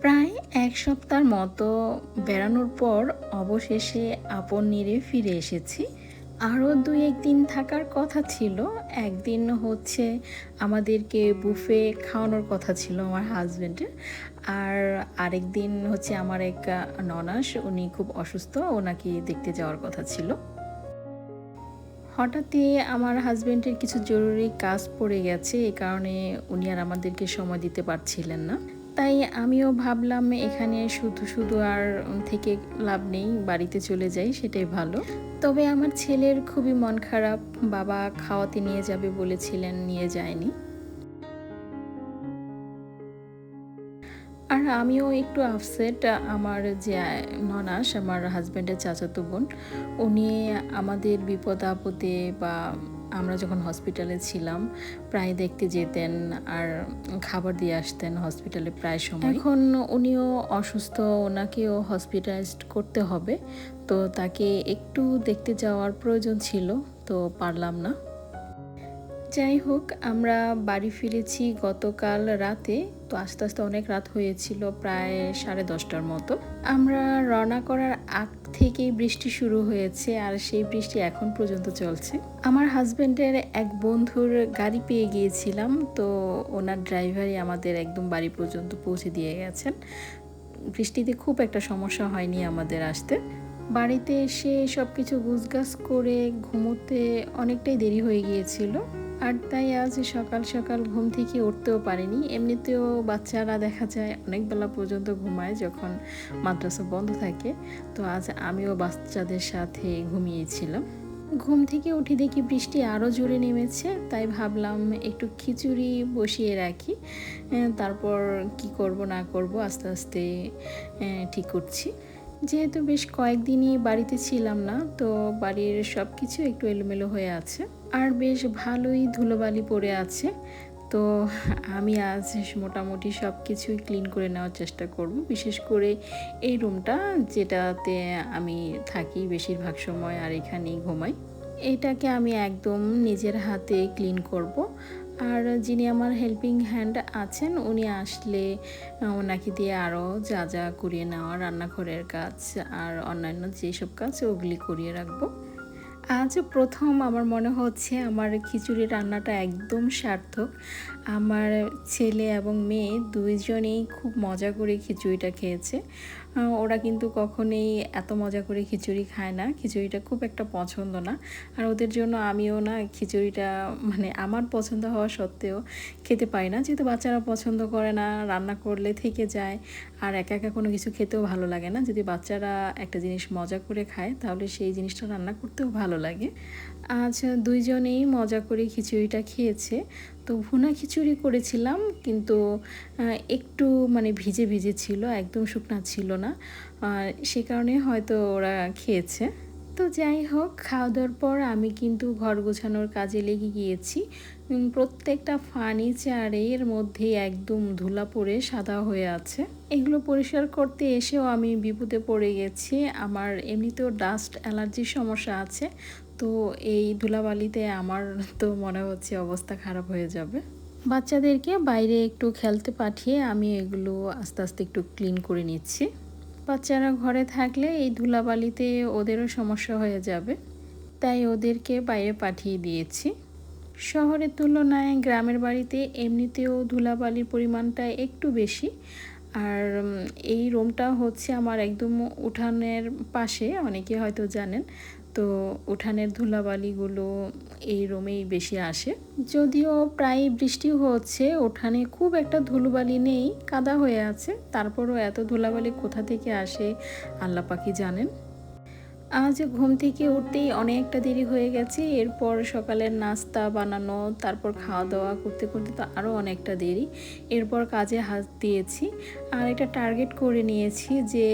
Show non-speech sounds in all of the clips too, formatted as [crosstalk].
প্রায় এক সপ্তাহ মতো বেড়ানোর পর অবশেষে আপন নিরে ফিরে এসেছি। আরও দুই একদিন থাকার কথা ছিল। একদিন হচ্ছে আমাদেরকে বুফে খাওয়ানোর কথা ছিল আমার হাজব্যান্ডের আর আরেক দিন হচ্ছে আমার এক ননাস, উনি খুব অসুস্থ, ওনাকে দেখতে যাওয়ার কথা ছিল। হঠাৎই আমার হাজব্যান্ডের কিছু জরুরি কাজ পড়ে গেছে এই কারণে উনি আর আমাদেরকে সময় দিতে পারছিলেন না। তাই আমিও ভাবলাম এখানে শুধু শুধু আর থেকে লাভ নেই, বাড়িতে চলে যাই, সেটাই ভালো। তবে আমার ছেলের খুবই মন খারাপ। বাবা খাওয়াতে নিয়ে যাবে বলেছিলেন, নিয়ে যায়নি। আর আমিও একটু আপসেট আমার যে, ননাস, আমার হাজব্যান্ডের চাচাতো বোন, উনি আমাদের বিপদ আপদে বা আমরা যখন হসপিটালে ছিলাম, প্রায় দেখতে যেতেন আর খাবার দিয়ে আসতেন হসপিটালে প্রায় সময়। এখন উনিও অসুস্থ, ওনাকেও হসপিটালাইজড করতে হবে। তো তাকে একটু দেখতে যাওয়ার প্রয়োজন ছিল, তো পারলাম না। যাই হোক, আমরা বাড়ি ফিরেছি গতকাল রাতে। তো আস্তে আস্তে অনেক রাত হয়েছিল, প্রায় সাড়ে দশটার মতো। আমরা রওনা করার আগ থেকেই বৃষ্টি শুরু হয়েছে, আর সেই বৃষ্টি এখন পর্যন্ত চলছে। আমার হাজব্যান্ডের এক বন্ধুর গাড়ি পেয়ে গিয়েছিলাম, তো ওনার ড্রাইভারই আমাদের একদম বাড়ি পর্যন্ত পৌঁছে দিয়ে গেছেন। বৃষ্টিতে খুব একটা সমস্যা হয়নি আমাদের আসতে। বাড়িতে এসে সব কিছু গুছগাছ করে ঘুমোতে অনেকটাই দেরি হয়ে গিয়েছিল। আর তাই আজ সকাল সকাল ঘুম থেকে উঠতেও পারিনি। এমনিতেও বাচ্চারা দেখা যায় অনেক বেলা পর্যন্ত ঘুমায় যখন মাদ্রাসা বন্ধ থাকে। তো আজ আমিও বাচ্চাদের সাথে ঘুমিয়েছিলাম। ঘুম থেকে উঠে দেখি বৃষ্টি আরও জোরে নেমেছে, তাই ভাবলাম একটু খিচুড়ি বসিয়ে রাখি। তারপর কি করব না করব আস্তে আস্তে ঠিক করছি। যেহেতু বেশ কয়েকদিনই বাড়িতে ছিলাম না, তো বাড়ির সব কিছু একটু এলোমেলো হয়ে আছে। আর বেশ ভালোই ধুলোবালি পড়ে আছে, তো আমি আজ মোটামুটি সব কিছুই ক্লিন করে নেওয়ার চেষ্টা করব। বিশেষ করে এই রুমটা যেটাতে আমি থাকি বেশিরভাগ সময় আর এখানেই ঘুমাই, এটাকে আমি একদম নিজের হাতে ক্লিন করব। আর যিনি আমার হেল্পিং হ্যান্ড আছেন, উনি আসলে ওনাকে দিয়ে আরও যা যা করিয়ে নেওয়া, রান্নাঘরের কাজ আর অন্যান্য যেসব কাজ, ওগুলি করিয়ে রাখব। আজ প্রথম আমার মনে হচ্ছে আমার খিচুড়ি রান্নাটা একদম সার্থক। আমার ছেলে এবং মেয়ে দুইজনেই খুব মজা করে খিচুড়িটা খেয়েছে। ওরা কিন্তু কখনোই এত মজা করে খিচুড়ি খায় না। খিচুড়িটা খুব একটা পছন্দ না। আর ওদের জন্য আমিও না খিচুড়িটা মানে আমার পছন্দ হওয়া সত্ত্বেও খেতে পারি না। যেহেতু বাচ্চারা পছন্দ করে না, রান্না করলে থেকে যায়। আর একা একা কোনো কিছু খেতেও ভালো লাগে না। যদি বাচ্চারা একটা জিনিস মজা করে খায়, তাহলে সেই জিনিসটা রান্না করতেও ভালো লাগে। আজ দুইজনেই মজা করে খিচুড়িটা খেয়েছে। তো ভুনা খিচুড়ি করেছিলাম, কিন্তু একটু মানে ভিজে ভিজে ছিল, একদম শুকনা ছিল না। সে কারণে হয়তো ওরা খেয়েছে। তো যাই হোক খাওয়া দাওয়ার পর আমি কিন্তু ঘর গোছানোর কাজে লেগে গিয়েছি। প্রত্যেকটা ফার্নিচারের মধ্যে একদম ধুলা পড়ে সাদা হয়ে আছে। এগুলো পরিষ্কার করতে এসেও আমি বিপদে পড়ে গেছি। আমার এমনিতেও ডাস্ট অ্যালার্জির সমস্যা আছে। তো এই ধুলাবালিতে আমার তো মনে হচ্ছে অবস্থা খারাপ হয়ে যাবে। বাচ্চাদেরকে বাইরে একটু খেলতে পাঠিয়ে আমি এগুলো আস্তে আস্তে একটু ক্লিন করে নিচ্ছি। বাচ্চারা ঘরে থাকলে এই ধুলাবালিতে ওদেরও সমস্যা হয়ে যাবে। তাই ওদেরকে বাইরে পাঠিয়ে দিয়েছি। শহরের তুলনায় গ্রামের বাড়িতে এমনিতেও ধুলাবালির পরিমাণটা একটু বেশি। আর এই রুমটা হচ্ছে আমার একদম উঠানের পাশে, অনেকে হয়তো জানেন। তো উঠানের ধুলাবালিগুলো এই রোমেই বেশি আসে। যদিও প্রায় বৃষ্টি হচ্ছে, উঠানে খুব একটা ধুলোবালি নেই, কাদা হয়ে আছে। তারপরও এত ধুলাবালি কোথা থেকে আসে আল্লাপাকি জানেন। আজ ঘুম থেকে উঠতেই অনেকটা দেরি হয়ে গেছে। এরপর সকালের নাস্তা বানানো, তারপর খাওয়া দাওয়া করতে করতে তো আরও অনেকটা দেরি। এরপর কাজে হাত দিয়েছি। আর এটা টার্গেট করে নিয়েছি যে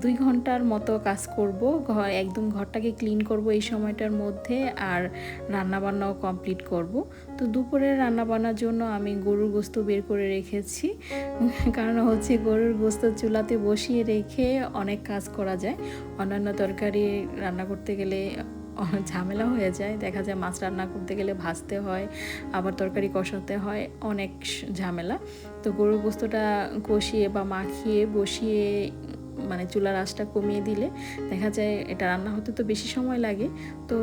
দুই ঘণ্টার মতো কাজ করব। ঘর, একদম ঘরটাকে ক্লিন করব এই সময়টার মধ্যে। আর রান্নাবান্নাও কমপ্লিট করব। তো দুপুরের রান্নাবান্নার জন্য আমি গরুর গোস্ত বের করে রেখেছি। [laughs] কারণ হচ্ছে গরুর গোস্ত চুলাতে বসিয়ে রেখে অনেক কাজ করা যায়। অন্যান্য তরকারি রান্না করতে গেলে [laughs] ঝামেলা হয়ে যায়। দেখা যায় মাছ রান্না করতে গেলে ভাজতে হয়, আবার তরকারি কষাতে হয়, অনেক ঝামেলা। তো গরুর গোস্তটা কষিয়ে বা মাখিয়ে বসিয়ে মানে চুলার আঁচটা কমিয়ে দিলে দেখা যায় এটা রান্না হতে তো বেশি সময় লাগে, তো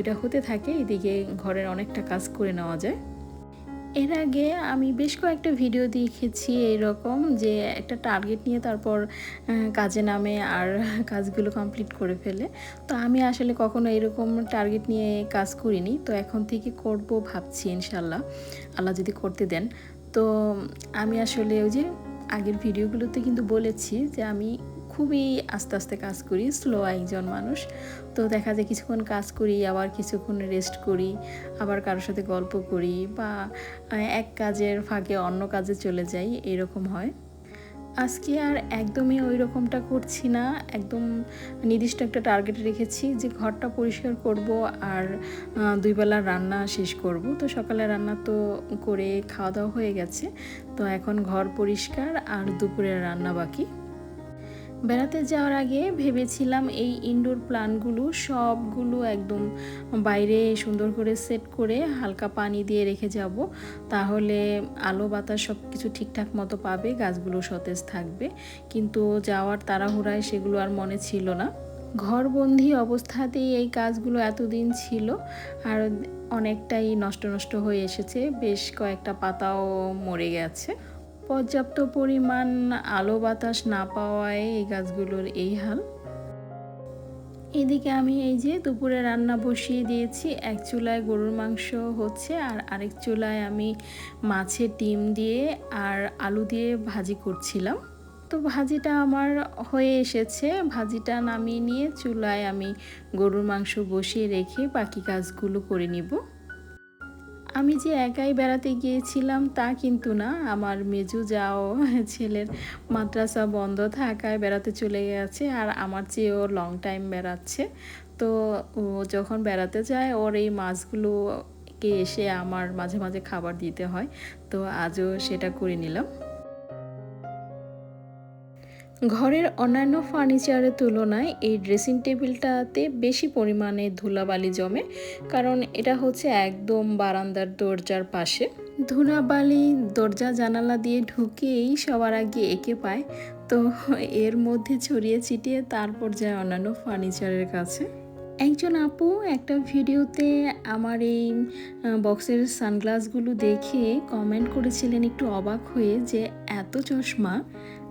এটা হতে থাকে, এদিকে ঘরের অনেকটা কাজ করে নেওয়া যায়। এর আগে আমি বেশ কয়েকটা ভিডিও দেখেছি এরকম যে একটা টার্গেট নিয়ে তারপর কাজে নামে আর কাজগুলো কমপ্লিট করে ফেলে। তো আমি আসলে কখনো এরকম টার্গেট নিয়ে কাজ করিনি, তো এখন থেকে করব ভাবছি ইনশাল্লাহ, আল্লাহ যদি করতে দেন। তো আমি আসলে ওই যে আগের ভিডিওগুলোতে কিন্তু বলেছি যে আমি খুবই আস্তে আস্তে কাজ করি স্লো একজন মানুষ। তো দেখা যায় কিছুক্ষণ কাজ করি, আবার কিছুক্ষণ রেস্ট করি, আবার কারোর সাথে গল্প করি বা এক কাজের ফাঁকে অন্য কাজে চলে যাই, এরকম হয়। আজকে আর একদমই ওই রকমটা করছি না। একদম নির্দিষ্ট একটা টার্গেট রেখেছি যে ঘরটা পরিষ্কার করব আর দুইবেলা দুই বেলা রান্না শেষ করব। তো সকালে রান্না তো করে খাওয়া দাওয়া হয়ে গেছে। তো এখন ঘর পরিষ্কার আর দুপুরের রান্না বাকি। বেড়াতে যাওয়ার আগে ভেবেছিলাম এই ইনডোর প্লান্টগুলো সবগুলো একদম বাইরে সুন্দর করে সেট করে হালকা পানি দিয়ে রেখে যাব। তাহলে আলো বাতাস সব কিছু ঠিকঠাক মতো পাবে, গাছগুলো সতেজ থাকবে। কিন্তু যাওয়ার তাড়াহুড়ায় সেগুলো আর মনে ছিল না। ঘরবন্দি অবস্থাতেই এই কাজগুলো এতদিন ছিল আর অনেকটাই নষ্ট নষ্ট হয়ে এসেছে। বেশ কয়েকটা পাতাও মরে গেছে। পর্যাপ্ত পরিমাণ আলো বাতাস না পাওয়ায় এই গাছগুলোর এই হাল। এদিকে আমি এই যে দুপুরে রান্না বসিয়ে দিয়েছি, এক চুলায় গরুর মাংস হচ্ছে আর আরেক চুলায় আমি মাছের ডিম দিয়ে আর আলু দিয়ে ভাজি করছিলাম। তো ভাজিটা আমার হয়ে এসেছে, ভাজিটা নামিয়ে নিয়ে চুলায় আমি গরুর মাংস বসিয়ে রেখে বাকি কাজগুলো করে নিব। আমি যে একাই বেড়াতে গিয়েছিলাম তা কিন্তু না। আমার মেজু যাও, ছেলের মাদ্রাসা বন্ধ থাকায় বেড়াতে চলে গেছে আর আমার চেয়েও লং টাইম বেড়াচ্ছে। তো ও যখন বেড়াতে যায়, ওর এই মাছগুলোকে এসে আমার মাঝে মাঝে খাবার দিতে হয়। তো আজও সেটা করে নিলাম। ঘরের অন্যান্য ফার্নিচারের তুলনায় এই ড্রেসিং টেবিলটাতে বেশি পরিমাণে ধুলাবালি জমে, কারণ এটা হচ্ছে একদম বারান্দার দরজার পাশে। ধুলাবালি দরজা জানালা দিয়ে ঢুকেই সবার আগে একে পায়, তো এর মধ্যে ছড়িয়ে ছিটিয়ে তারপর যায় অন্যান্য ফার্নিচারের কাছে। একজন আপু একটা ভিডিওতে আমার এই বক্সের সানগ্লাসগুলো দেখে কমেন্ট করেছিলেন একটু অবাক হয়ে যে, এত চশমা?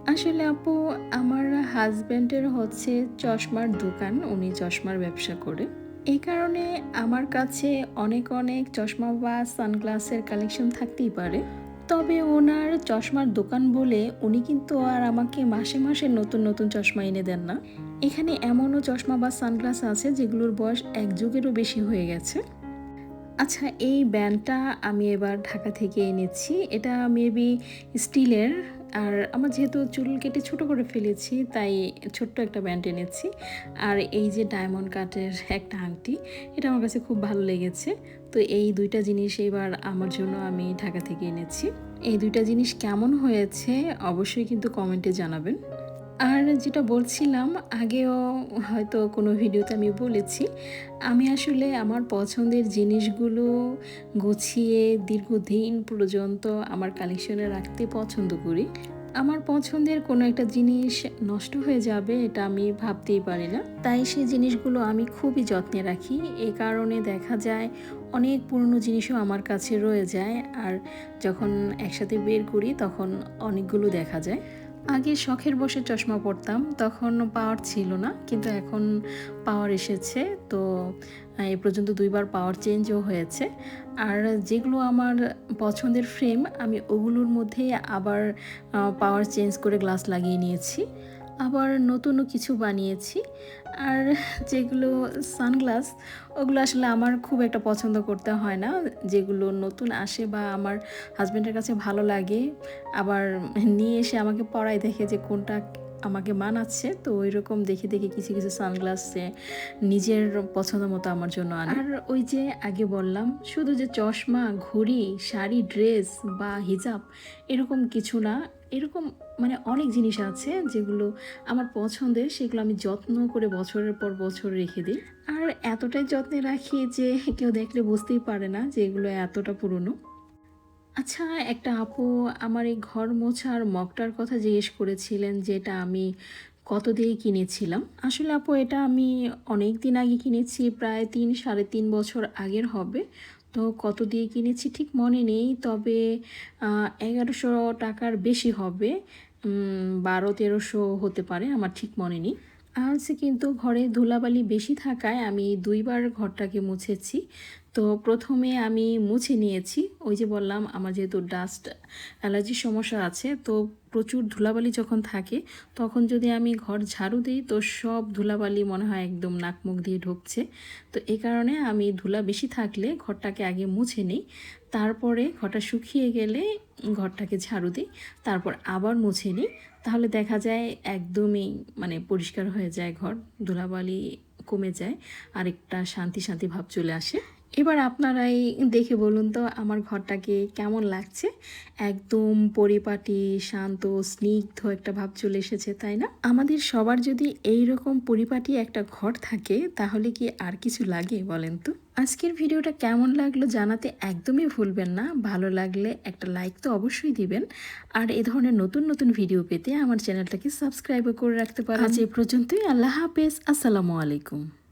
আসলে আপু, আমার হাজব্যান্ডের হচ্ছে চশমার দোকান, উনি চশমার ব্যবসা করে। এই কারণে আমার কাছে অনেক অনেক চশমা বা সানগ্লাসের কালেকশন থাকতেই পারে। তবে ওনার চশমার দোকান বলে উনি কিন্তু আর আমাকে মাসে মাসে নতুন নতুন চশমা এনে দেন না। এখানে এমনও চশমা বা সানগ্লাস আছে যেগুলোর বয়স এক যুগেরও বেশি হয়ে গেছে। আচ্ছা এই ব্যান্ডটা আমি এবার ঢাকা থেকে এনেছি। এটা মেবি স্টিলের আর আমার যেহেতু চুল কেটে ছোট করে ফেলেছি, তাই ছোট্ট একটা ব্যান্ড এনেছি। আর এই যে ডায়মন্ড কাটের একটা আংটি, এটা আমার কাছে খুব ভালো লেগেছে। তো এই দুইটা জিনিস এবার আমার জন্য আমি ঢাকা থেকে এনেছি। এই দুইটা জিনিস কেমন হয়েছে, অবশ্যই কিন্তু কমেন্টে জানাবেন। আর যেটা বলছিলাম, আগেও হয়তো কোনো ভিডিওতে আমি বলেছি, আমি আসলে আমার পছন্দের জিনিসগুলো গুছিয়ে দীর্ঘদিন পর্যন্ত আমার কালেকশনে রাখতে পছন্দ করি। আমার পছন্দের কোনো একটা জিনিস নষ্ট হয়ে যাবে এটা আমি ভাবতেই পারি না। তাই সেই জিনিসগুলো আমি খুবই যত্নে রাখি। এ কারণে দেখা যায় অনেক পুরনো জিনিসও আমার কাছে রয়ে যায়। আর যখন একসাথে বের করি তখন অনেকগুলো দেখা যায়। আগে শখের বসে চশমা পরতাম, তখন পাওয়ার ছিল না, কিন্তু এখন পাওয়ার এসেছে, তো এ পর্যন্ত দুইবার পাওয়ার চেঞ্জও হয়েছে। আর যেগুলো আমার পছন্দের ফ্রেম আমি ওগুলোর মধ্যে আবার পাওয়ার চেঞ্জ করে গ্লাস লাগিয়ে নিয়েছি। আবার নতুনও কিছু বানিয়েছি। আর যেগুলো সানগ্লাস, ওগুলো আসলে আমার খুব একটা পছন্দ করতে হয় না। যেগুলো নতুন আসে বা আমার হাজব্যান্ডের কাছে ভালো লাগে, আবার নিয়ে এসে আমাকে পড়ায় দেখে যে কোনটা আমাকে মানাচ্ছে তো ওই রকম দেখে দেখে কিছু কিছু সানগ্লাস নিজের পছন্দ মতো আমার জন্য আনে। আর ওই যে আগে বললাম, শুধু যে চশমা, ঘড়ি, শাড়ি ড্রেস বা হিজাব এরকম কিছু না, এরকম মানে অনেক জিনিস আছে যেগুলো আমার পছন্দের, সেগুলো আমি যত্ন করে বছরের পর বছর রেখে দিই। আর এতটাই যত্নে রাখি যে কেউ দেখলে বুঝতেই পারে না যে এগুলো এতটা পুরনো। আচ্ছা একটা আপু আমার এই ঘর মোছার মগটার কথা জিজ্ঞেস করেছিলেন যেটা আমি কত দিয়ে কিনেছিলাম। আসলে আপু, এটা আমি অনেক দিন আগে কিনেছি, প্রায় তিন, সাড়ে তিন বছর আগের হবে। তো কত দিয়ে কিনেছি ঠিক মনে নেই, তবে এগারোশো টাকার বেশি হবে। বারো, তেরোশো হতে পারে, আমার ঠিক মনে নেই। আজ কিন্তু ঘরে ধুলাবালি বেশি থাকায় আমি দুইবার ঘরটাকে মুছেছি। তো প্রথমে আমি মুছে নিয়েছি। ওই যে বললাম, আমার যেহেতু ডাস্ট অ্যালার্জির সমস্যা আছে, তো প্রচুর ধুলাবালি যখন থাকে, তখন যদি আমি ঘর ঝাড়ু দিই, তো সব ধুলাবালি মনে হয় একদম নাক মুখ দিয়ে ঢুকছে। তো এই কারণে আমি ধুলা বেশি থাকলে ঘরটাকে আগে মুছে নিই, তারপরে ঘরটা শুকিয়ে গেলে ঘরটাকে ঝাড়ু দিই, তারপর আবার মুছে নিই। তাহলে দেখা যায় একদমই মানে পরিষ্কার হয়ে যায় ঘর, ধুলাবালি কমে যায়, আরেকটা শান্তি শান্তি ভাব চলে আসে। এবার আপনারাই দেখে বলুন তো আমার ঘরটাকে কেমন লাগছে? একদম পরিপাটি, শান্ত, স্নিগ্ধ একটা ভাব চলে এসেছে, তাই না? আমাদের সবার যদি এই রকম পরিপাটি একটা ঘর থাকে, তাহলে কি আর কিছু লাগে বলেন তো? আজকের ভিডিওটা কেমন লাগল জানাতে একদমই ভুলবেন না। ভালো লাগলে একটা লাইক তো অবশ্যই দিবেন। আর এ ধরনের নতুন নতুন ভিডিও পেতে আমার চ্যানেলটাকে সাবস্ক্রাইবও করে রাখতে পারেন। এ পর্যন্তই। আল্লাহ হাফেজ। আসসালামু আলাইকুম।